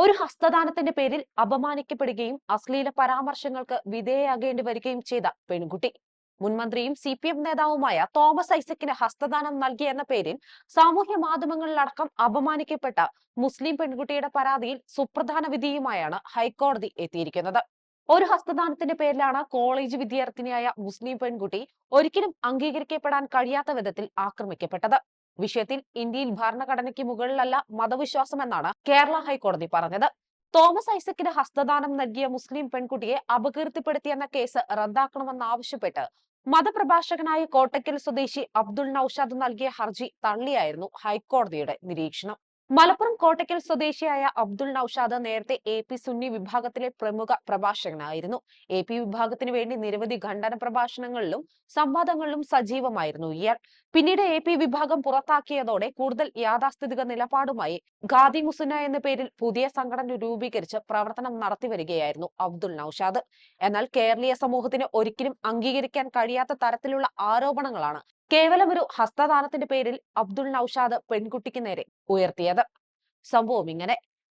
ഒരു ഹസ്തദാനത്തിന്റെ പേരിൽ അപമാനിക്കപ്പെടുകയും അശ്ലീല പരാമർശങ്ങൾക്ക് വിധേയയാകേണ്ടി വരികയും ചെയ്ത പെൺകുട്ടി. മുൻമന്ത്രിയും സി പി എം നേതാവുമായ തോമസ് ഐസക്കിന് ഹസ്തദാനം നൽകി എന്ന പേരിൽ സാമൂഹ്യ മാധ്യമങ്ങളിലടക്കം അപമാനിക്കപ്പെട്ട മുസ്ലിം പെൺകുട്ടിയുടെ പരാതിയിൽ സുപ്രധാന വിധിയുമായാണ് ഹൈക്കോടതി എത്തിയിരിക്കുന്നത്. ഒരു ഹസ്തദാനത്തിന്റെ പേരിലാണ് കോളേജ് വിദ്യാർത്ഥിനിയായ മുസ്ലിം പെൺകുട്ടി ഒരിക്കലും അംഗീകരിക്കപ്പെടാൻ കഴിയാത്ത വിധത്തിൽ ആക്രമിക്കപ്പെട്ടത്. വിഷയത്തിൽ ഇന്ത്യയിൽ ഭരണഘടനയ്ക്ക് മുകളിലല്ല മതവിശ്വാസമെന്നാണ് കേരള ഹൈക്കോടതി പറഞ്ഞത്. തോമസ് ഐസക്കിന് ഹസ്തദാനം നൽകിയ മുസ്ലിം പെൺകുട്ടിയെ അപകീർത്തിപ്പെടുത്തിയെന്ന കേസ് റദ്ദാക്കണമെന്നാവശ്യപ്പെട്ട് മതപ്രഭാഷകനായ കോട്ടയ്ക്കൽ സ്വദേശി അബ്ദുൾ നൌഷാദ് നൽകിയ ഹർജി തള്ളിയായിരുന്നു ഹൈക്കോടതിയുടെ നിരീക്ഷണം. മലപ്പുറം കോട്ടയ്ക്കൽ സ്വദേശിയായ അബ്ദുൾ നൌഷാദ് നേരത്തെ എ പി സുന്നി വിഭാഗത്തിലെ പ്രമുഖ പ്രഭാഷകനായിരുന്നു. എ പി വിഭാഗത്തിന് വേണ്ടി നിരവധി ഖണ്ഡന പ്രഭാഷണങ്ങളിലും സംവാദങ്ങളിലും സജീവമായിരുന്നു ഇയാൾ. പിന്നീട് എ പി വിഭാഗം പുറത്താക്കിയതോടെ കൂടുതൽ യാഥാസ്ഥിതിക നിലപാടുമായി ഖാദി മുസുന എന്ന പേരിൽ പുതിയ സംഘടന രൂപീകരിച്ച് പ്രവർത്തനം നടത്തിവരികയായിരുന്നു അബ്ദുൾ നൌഷാദ്. എന്നാൽ കേരളീയ സമൂഹത്തിന് ഒരിക്കലും അംഗീകരിക്കാൻ കഴിയാത്ത തരത്തിലുള്ള ആരോപണങ്ങളാണ് കേവലം ഒരു ഹസ്തദാനത്തിന്റെ പേരിൽ അബ്ദുൾ നൌഷാദ് പെൺകുട്ടിക്ക് നേരെ ഉയർത്തിയത്. സംഭവം ഇങ്ങനെ.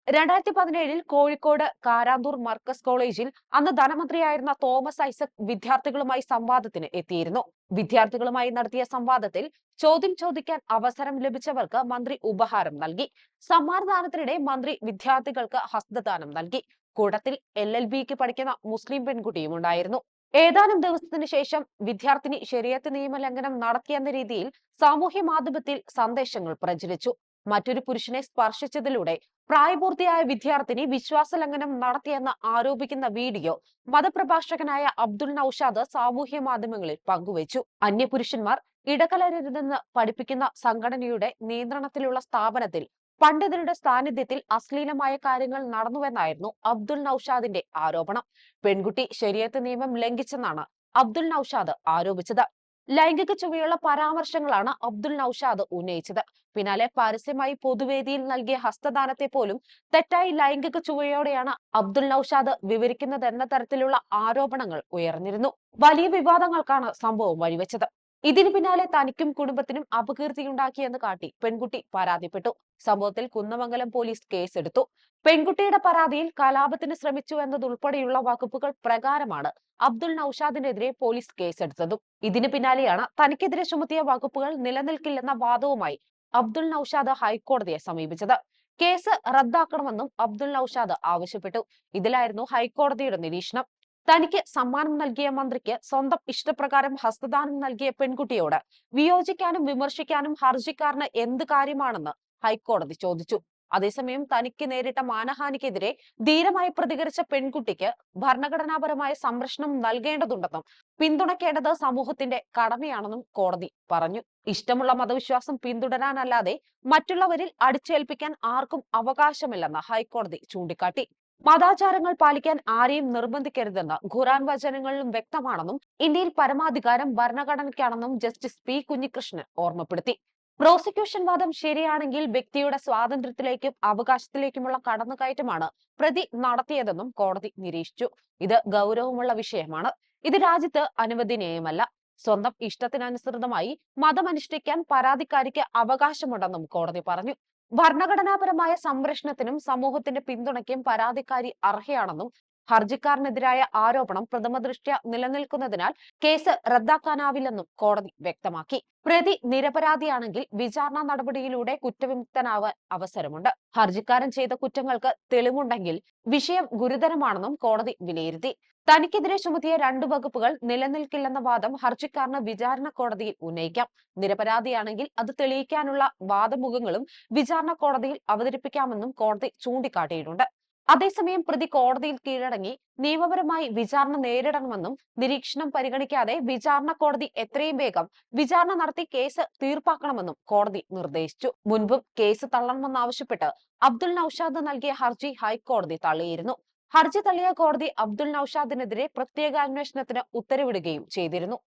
രണ്ടായിരത്തി പതിനേഴിൽ കോഴിക്കോട് കാരാന്തൂർ മർക്കസ് കോളേജിൽ അന്ന് ധനമന്ത്രിയായിരുന്ന തോമസ് ഐസക് വിദ്യാർത്ഥികളുമായി സംവാദത്തിന് എത്തിയിരുന്നു. വിദ്യാർത്ഥികളുമായി നടത്തിയ സംവാദത്തിൽ ചോദ്യം ചോദിക്കാൻ അവസരം ലഭിച്ചവർക്ക് മന്ത്രി ഉപഹാരം നൽകി. സമ്മാനദാനത്തിനിടെ മന്ത്രി വിദ്യാർത്ഥികൾക്ക് ഹസ്തദാനം നൽകി. കൂട്ടത്തിൽ എൽ എൽ ബിക്ക് പഠിക്കുന്ന മുസ്ലിം പെൺകുട്ടിയും ഉണ്ടായിരുന്നു. ഏതാനും ദിവസത്തിന് ശേഷം വിദ്യാർത്ഥിനി ശരിയത്ത് നിയമലംഘനം നടത്തിയെന്ന രീതിയിൽ സാമൂഹ്യ മാധ്യമത്തിൽ സന്ദേശങ്ങൾ പ്രചരിച്ചു. മറ്റൊരു പുരുഷനെ സ്പർശിച്ചതിലൂടെ പ്രായപൂർത്തിയായ വിദ്യാർത്ഥിനി വിശ്വാസലംഘനം നടത്തിയെന്ന് ആരോപിക്കുന്ന വീഡിയോ മതപ്രഭാഷകനായ അബ്ദുൾ നൌഷാദ് സാമൂഹ്യ മാധ്യമങ്ങളിൽ പങ്കുവച്ചു. അന്യപുരുഷന്മാർ ഇടകലരരുതെന്ന് പഠിപ്പിക്കുന്ന സംഘടനയുടെ നിയന്ത്രണത്തിലുള്ള സ്ഥാപനത്തിൽ പണ്ഡിതരുടെ സാന്നിധ്യത്തിൽ അശ്ലീലമായ കാര്യങ്ങൾ നടന്നുവെന്നായിരുന്നു അബ്ദുൾ നൌഷാദിന്റെ ആരോപണം. പെൺകുട്ടി ശരിയത്ത് നിയമം ലംഘിച്ചെന്നാണ് അബ്ദുൾ നൌഷാദ് ആരോപിച്ചത്. ലൈംഗിക ചുവയുള്ള പരാമർശങ്ങളാണ് അബ്ദുൾ നൌഷാദ് ഉന്നയിച്ചത്. പിന്നാലെ പരസ്യമായി പൊതുവേദിയിൽ നൽകിയ ഹസ്തദാനത്തെ പോലും തെറ്റായി ലൈംഗിക ചുവയോടെയാണ് അബ്ദുൾ നൌഷാദ് വിവരിക്കുന്നതെന്ന തരത്തിലുള്ള ആരോപണങ്ങൾ ഉയർന്നിരുന്നു. വലിയ വിവാദങ്ങൾക്കാണ് സംഭവം വഴിവെച്ചത്. ഇതിനു പിന്നാലെ തനിക്കും കുടുംബത്തിനും അപകീർത്തിയുണ്ടാക്കിയെന്ന് കാട്ടി പെൺകുട്ടി പരാതിപ്പെട്ടു. സംഭവത്തിൽ കുന്നമംഗലം പോലീസ് കേസെടുത്തു. പെൺകുട്ടിയുടെ പരാതിയിൽ കലാപത്തിന് ശ്രമിച്ചു എന്നതുൾപ്പെടെയുള്ള വകുപ്പുകൾ പ്രകാരമാണ് അബ്ദുൾ നൌഷാദിനെതിരെ പോലീസ് കേസെടുത്തതും. ഇതിനു പിന്നാലെയാണ് തനിക്കെതിരെ ചുമത്തിയ വകുപ്പുകൾ നിലനിൽക്കില്ലെന്ന വാദവുമായി അബ്ദുൾ നൌഷാദ് ഹൈക്കോടതിയെ സമീപിച്ചത്. കേസ് റദ്ദാക്കണമെന്നും അബ്ദുൾ നൌഷാദ് ആവശ്യപ്പെട്ടു. ഇതിലായിരുന്നു ഹൈക്കോടതിയുടെ നിരീക്ഷണം. തനിക്ക് സമ്മാനം നൽകിയ മന്ത്രിക്ക് സ്വന്തം ഇഷ്ടപ്രകാരം ഹസ്തദാനം നൽകിയ പെൺകുട്ടിയോട് വിയോജിക്കാനും വിമർശിക്കാനും ഹർജിക്കാരന് എന്ത് കാര്യമാണെന്ന് ഹൈക്കോടതി ചോദിച്ചു. അതേസമയം തനിക്ക് നേരിട്ട മാനഹാനിക്കെതിരെ ധീരമായി പ്രതികരിച്ച പെൺകുട്ടിക്ക് ഭരണഘടനാപരമായ സംരക്ഷണം നൽകേണ്ടതുണ്ടെന്നും പിന്തുണയ്ക്കേണ്ടത് സമൂഹത്തിന്റെ കടമയാണെന്നും കോടതി പറഞ്ഞു. ഇഷ്ടമുള്ള മതവിശ്വാസം പിന്തുടരാനല്ലാതെ മറ്റുള്ളവരിൽ അടിച്ചേൽപ്പിക്കാൻ ആർക്കും അവകാശമില്ലെന്ന് ഹൈക്കോടതി ചൂണ്ടിക്കാട്ടി. മതാചാരങ്ങൾ പാലിക്കാൻ ആരെയും നിർബന്ധിക്കരുതെന്ന് ഖുറാൻ വചനങ്ങളിലും വ്യക്തമാണെന്നും ഇന്ത്യയിൽ പരമാധികാരം ഭരണഘടനയ്ക്കാണെന്നും ജസ്റ്റിസ് പി കുഞ്ഞികൃഷ്ണൻ ഓർമ്മപ്പെടുത്തി. പ്രോസിക്യൂഷൻ വാദം ശരിയാണെങ്കിൽ വ്യക്തിയുടെ സ്വാതന്ത്ര്യത്തിലേക്കും അവകാശത്തിലേക്കുമുള്ള കടന്നുകയറ്റമാണ് പ്രതി നടത്തിയതെന്നും കോടതി നിരീക്ഷിച്ചു. ഇത് ഗൗരവമുള്ള വിഷയമാണ്. ഇത് രാജ്യത്ത് അനുവദനീയമല്ല. സ്വന്തം ഇഷ്ടത്തിനനുസൃതമായി മതമനുഷ്ഠിക്കാൻ പരാതിക്കാരിക്ക് അവകാശമുണ്ടെന്നും കോടതി പറഞ്ഞു. ഭരണഘടനാപരമായ സംരക്ഷണത്തിനും സമൂഹത്തിന്റെ പിന്തുണയ്ക്കും പരാതിക്കാരി അർഹയാണെന്നും ഹർജിക്കാരനെതിരായ ആരോപണം പ്രഥമദൃഷ്ട്യ നിലനിൽക്കുന്നതിനാൽ കേസ് റദ്ദാക്കാനാവില്ലെന്നും കോടതി വ്യക്തമാക്കി. പ്രതി നിരപരാധിയാണെങ്കിൽ വിചാരണ നടപടിയിലൂടെ കുറ്റവിമുക്തനാവാൻ അവസരമുണ്ട്. ഹർജിക്കാരൻ ചെയ്ത കുറ്റങ്ങൾക്ക് തെളിവുണ്ടെങ്കിൽ വിഷയം ഗുരുതരമാണെന്നും കോടതി വിലയിരുത്തി. തനിക്കെതിരെ ചുമത്തിയ രണ്ടു വകുപ്പുകൾ നിലനിൽക്കില്ലെന്ന വാദം ഹർജിക്കാരന് വിചാരണ കോടതിയിൽ ഉന്നയിക്കാം. നിരപരാധിയാണെങ്കിൽ അത് തെളിയിക്കാനുള്ള വാദമുഖങ്ങളും വിചാരണ കോടതിയിൽ അവതരിപ്പിക്കാമെന്നും കോടതി ചൂണ്ടിക്കാട്ടിയിട്ടുണ്ട്. അതേസമയം പ്രതി കോടതിയിൽ കീഴടങ്ങി നിയമപരമായി വിചാരണ നേരിടണമെന്നും നിരീക്ഷണം പരിഗണിക്കാതെ വിചാരണ കോടതി എത്രയും വേഗം വിചാരണ നടത്തി കേസ് തീർപ്പാക്കണമെന്നും കോടതി നിർദ്ദേശിച്ചു. മുൻപും കേസ് തള്ളണമെന്നാവശ്യപ്പെട്ട് അബ്ദുൽ നൌഷാദ് നൽകിയ ഹർജി ഹൈക്കോടതി തള്ളിയിരുന്നു. ഹർജി തള്ളിയ കോടതി അബ്ദുൽ നൌഷാദിനെതിരെ പ്രത്യേക അന്വേഷണത്തിന് ഉത്തരവിടുകയും ചെയ്തിരുന്നു.